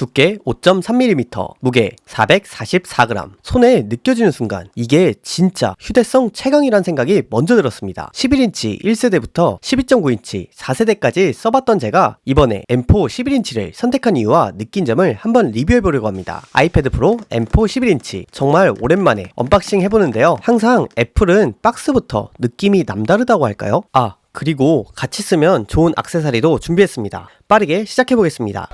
두께 5.3mm, 무게 444g. 손에 느껴지는 순간 이게 진짜 휴대성 최강이란 생각이 먼저 들었습니다. 11인치 1세대부터 12.9인치 4세대까지 써봤던 제가 이번에 M4 11인치를 선택한 이유와 느낀 점을 한번 리뷰해 보려고 합니다. 아이패드 프로 M4 11인치 정말 오랜만에 언박싱 해보는데요. 항상 애플은 박스부터 느낌이 남다르다고 할까요? 아 그리고 같이 쓰면 좋은 악세사리도 준비했습니다. 빠르게 시작해 보겠습니다.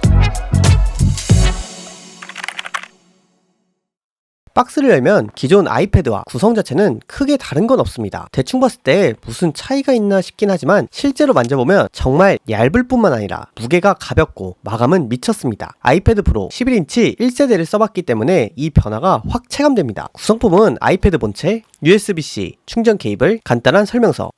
박스를 열면 기존 아이패드와 구성 자체는 크게 다른 건 없습니다. 대충 봤을 때 무슨 차이가 있나 싶긴 하지만 실제로 만져보면 정말 얇을 뿐만 아니라 무게가 가볍고 마감은 미쳤습니다. 아이패드 프로 11인치 1세대를 써봤기 때문에 이 변화가 확 체감됩니다. 구성품은 아이패드 본체, USB-C, 충전 케이블, 간단한 설명서,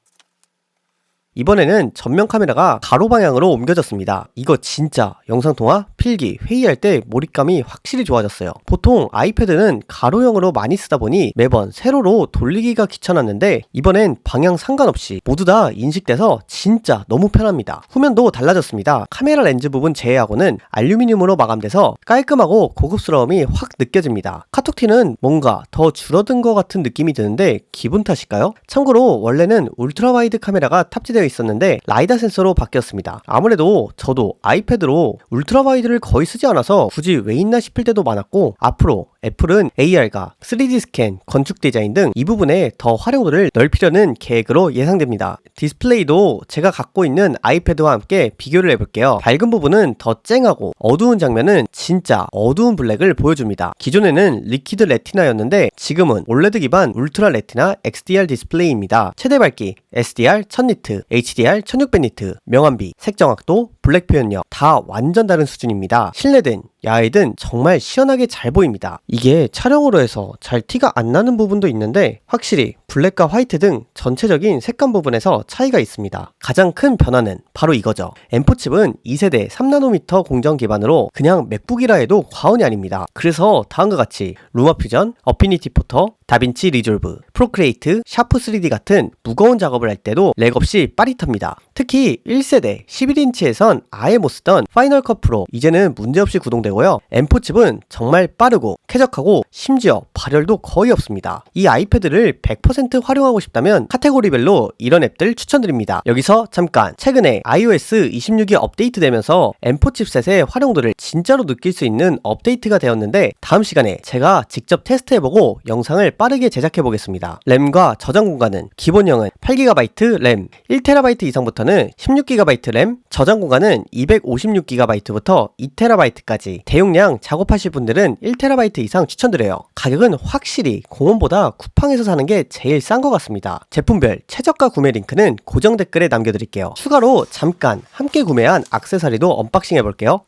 이번에는 전면 카메라가 가로 방향으로 옮겨졌습니다. 이거 진짜 영상통화, 필기, 회의할 때 몰입감이 확실히 좋아졌어요. 보통 아이패드는 가로형으로 많이 쓰다 보니 매번 세로로 돌리기가 귀찮았는데 이번엔 방향 상관없이 모두 다 인식돼서 진짜 너무 편합니다. 후면도 달라졌습니다. 카메라 렌즈 부분 제외하고는 알루미늄으로 마감돼서 깔끔하고 고급스러움이 확 느껴집니다. 카톡티는 뭔가 더 줄어든 것 같은 느낌이 드는데 기분 탓일까요? 참고로 원래는 울트라 와이드 카메라가 탑재되어 있었는데 라이다 센서로 바뀌었습니다. 아무래도 저도 아이패드로 울트라 와이드를 거의 쓰지 않아서 굳이 왜 있나 싶을 때도 많았고 앞으로 애플은 AR과 3D 스캔, 건축 디자인 등 이 부분에 더 활용도를 넓히려는 계획으로 예상됩니다. 디스플레이도 제가 갖고 있는 아이패드와 함께 비교를 해볼게요. 밝은 부분은 더 쨍하고 어두운 장면은 진짜 어두운 블랙을 보여줍니다. 기존에는 리퀴드 레티나였는데 지금은 올레드 기반 울트라 레티나 XDR 디스플레이입니다. 최대 밝기 SDR 1000니트, HDR 1600니트, 명암비, 색정확도, 블랙 표현력 다 완전 다른 수준입니다. 실내든 야외든 정말 시원하게 잘 보입니다. 이게 촬영으로 해서 잘 티가 안 나는 부분도 있는데 확실히 블랙과 화이트 등 전체적인 색감 부분에서 차이가 있습니다. 가장 큰 변화는 바로 이거죠. M4 칩은 2세대 3나노미터 공정 기반으로 그냥 맥북이라 해도 과언이 아닙니다. 그래서 다음과 같이 루마 퓨전, 어피니티 포터, 다빈치 리졸브, 프로크레이트, 샤프 3D 같은 무거운 작업을 할 때도 렉 없이 빠릿합니다. 특히 1세대 11인치에선 아예 못 쓰던 파이널 컷 프로 이제는 문제없이 구동되고요. M4 칩은 정말 빠르고 쾌적하고 심지어 발열도 거의 없습니다. 이 아이패드를 100% 활용하고 싶다면 카테고리별로 이런 앱들 추천드립니다. 여기서 잠깐 최근에 iOS 26이 업데이트되면서 M4 칩셋의 활용도를 진짜로 느낄 수 있는 업데이트가 되었는데 다음 시간에 제가 직접 테스트해보고 영상을 빠르게 제작해보겠습니다. 램과 저장 공간은 기본형은 8GB 램, 1TB 이상부터는 16GB 램, 저장 공간은 256GB부터 2TB까지 대용량 작업하실 분들은 1TB 이상 추천드려요. 가격은 확실히 공원보다 쿠팡에서 사는 게 제일 싼 것 같습니다. 제품별 최저가 구매 링크는 고정 댓글에 남겨드릴게요. 추가로 잠깐 함께 구매한 악세사리도 언박싱 해볼게요.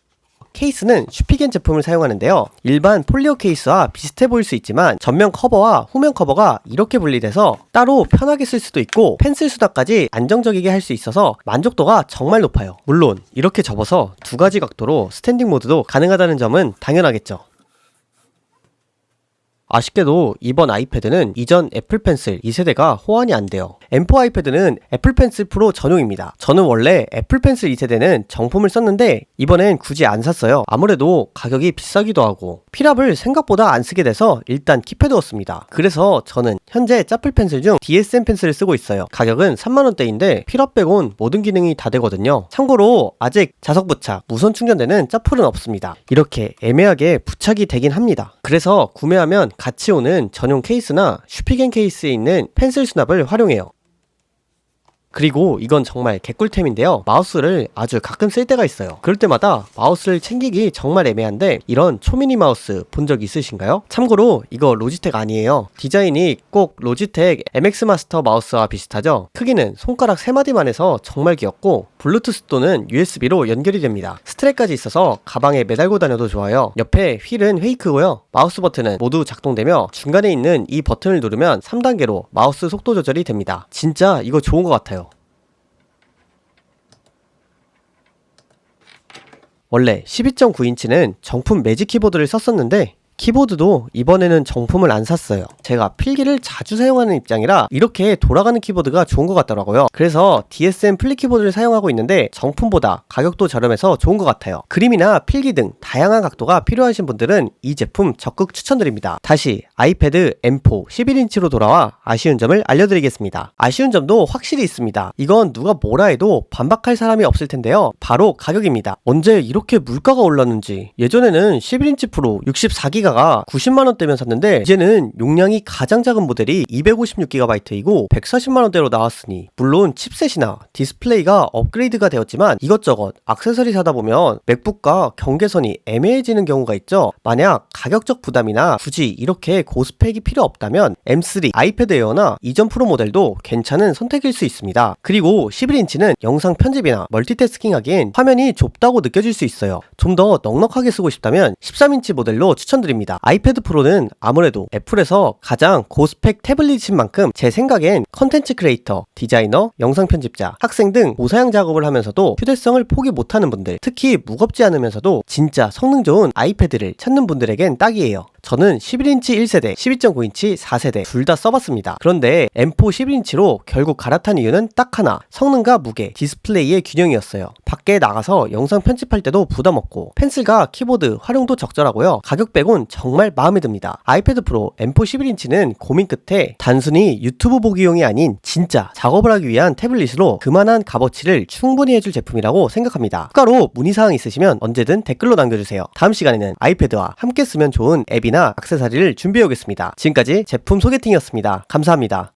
케이스는 슈피겐 제품을 사용하는데요. 일반 폴리오 케이스와 비슷해 보일 수 있지만 전면 커버와 후면 커버가 이렇게 분리돼서 따로 편하게 쓸 수도 있고 펜슬 수납까지 안정적이게 할 수 있어서 만족도가 정말 높아요. 물론 이렇게 접어서 두 가지 각도로 스탠딩 모드도 가능하다는 점은 당연하겠죠. 아쉽게도 이번 아이패드는 이전 애플 펜슬 2세대가 호환이 안 돼요. M4 아이패드는 애플 펜슬 프로 전용입니다. 저는 원래 애플 펜슬 2세대는 정품을 썼는데 이번엔 굳이 안 샀어요. 아무래도 가격이 비싸기도 하고 필압을 생각보다 안 쓰게 돼서 일단 킵해두었습니다. 그래서 저는 현재 짜플 펜슬 중 DSM 펜슬을 쓰고 있어요. 가격은 3만원대인데 필압 빼곤 모든 기능이 다 되거든요. 참고로 아직 자석 부착, 무선 충전되는 짜플은 없습니다. 이렇게 애매하게 부착이 되긴 합니다. 그래서 구매하면 같이 오는 전용 케이스나 슈피겐 케이스에 있는 펜슬 수납을 활용해요. 그리고 이건 정말 개꿀템인데요. 마우스를 아주 가끔 쓸 때가 있어요. 그럴 때마다 마우스를 챙기기 정말 애매한데 이런 초미니 마우스 본 적 있으신가요? 참고로 이거 로지텍 아니에요. 디자인이 꼭 로지텍 MX 마스터 마우스와 비슷하죠. 크기는 손가락 3마디만 해서 정말 귀엽고 블루투스 또는 USB로 연결이 됩니다. 스트랩까지 있어서 가방에 매달고 다녀도 좋아요. 옆에 휠은 페이크고요. 마우스 버튼은 모두 작동되며 중간에 있는 이 버튼을 누르면 3단계로 마우스 속도 조절이 됩니다. 진짜 이거 좋은 것 같아요. 원래 12.9인치는 정품 매직 키보드를 썼었는데 키보드도 이번에는 정품을 안 샀어요. 제가 필기를 자주 사용하는 입장이라 이렇게 돌아가는 키보드가 좋은 것 같더라고요. 그래서 DSM 플리 키보드를 사용하고 있는데 정품보다 가격도 저렴해서 좋은 것 같아요. 그림이나 필기 등 다양한 각도가 필요하신 분들은 이 제품 적극 추천드립니다. 다시 아이패드 M4 11인치로 돌아와 아쉬운 점을 알려드리겠습니다. 아쉬운 점도 확실히 있습니다. 이건 누가 뭐라 해도 반박할 사람이 없을 텐데요. 바로 가격입니다. 언제 이렇게 물가가 올랐는지 예전에는 11인치 프로 64기가 가 90만원대면 샀는데 이제는 용량이 가장 작은 모델이 256GB이고 140만원대로 나왔으니 물론 칩셋이나 디스플레이가 업그레이드가 되었지만 이것저것 액세서리 사다 보면 맥북과 경계선이 애매해지는 경우가 있죠. 만약 가격적 부담이나 굳이 이렇게 고스펙이 필요 없다면 M3 아이패드 에어나 이전 프로 모델도 괜찮은 선택일 수 있습니다. 그리고 11인치는 영상 편집이나 멀티태스킹 하기엔 화면이 좁다고 느껴질 수 있어요. 좀 더 넉넉하게 쓰고 싶다면 13인치 모델로 추천드립니다. 아이패드 프로는 아무래도 애플에서 가장 고스펙 태블릿인 만큼 제 생각엔 컨텐츠 크리에이터, 디자이너, 영상 편집자, 학생 등 고사양 작업을 하면서도 휴대성을 포기 못하는 분들, 특히 무겁지 않으면서도 진짜 성능 좋은 아이패드를 찾는 분들에겐 딱이에요. 저는 11인치 1세대, 12.9인치 4세대 둘 다 써봤습니다. 그런데 M4 11인치로 결국 갈아탄 이유는 딱 하나, 성능과 무게, 디스플레이의 균형이었어요. 밖에 나가서 영상 편집할 때도 부담 없고 펜슬과 키보드 활용도 적절하고요. 가격 빼곤 정말 마음에 듭니다. 아이패드 프로 M4 11인치는 고민 끝에 단순히 유튜브 보기용이 아닌 진짜 작업을 하기 위한 태블릿으로 그만한 값어치를 충분히 해줄 제품이라고 생각합니다. 추가로 문의사항 있으시면 언제든 댓글로 남겨주세요. 다음 시간에는 아이패드와 함께 쓰면 좋은 앱이 나 액세서리를 준비해 오겠습니다. 지금까지 제품 소개팅이었습니다. 감사합니다.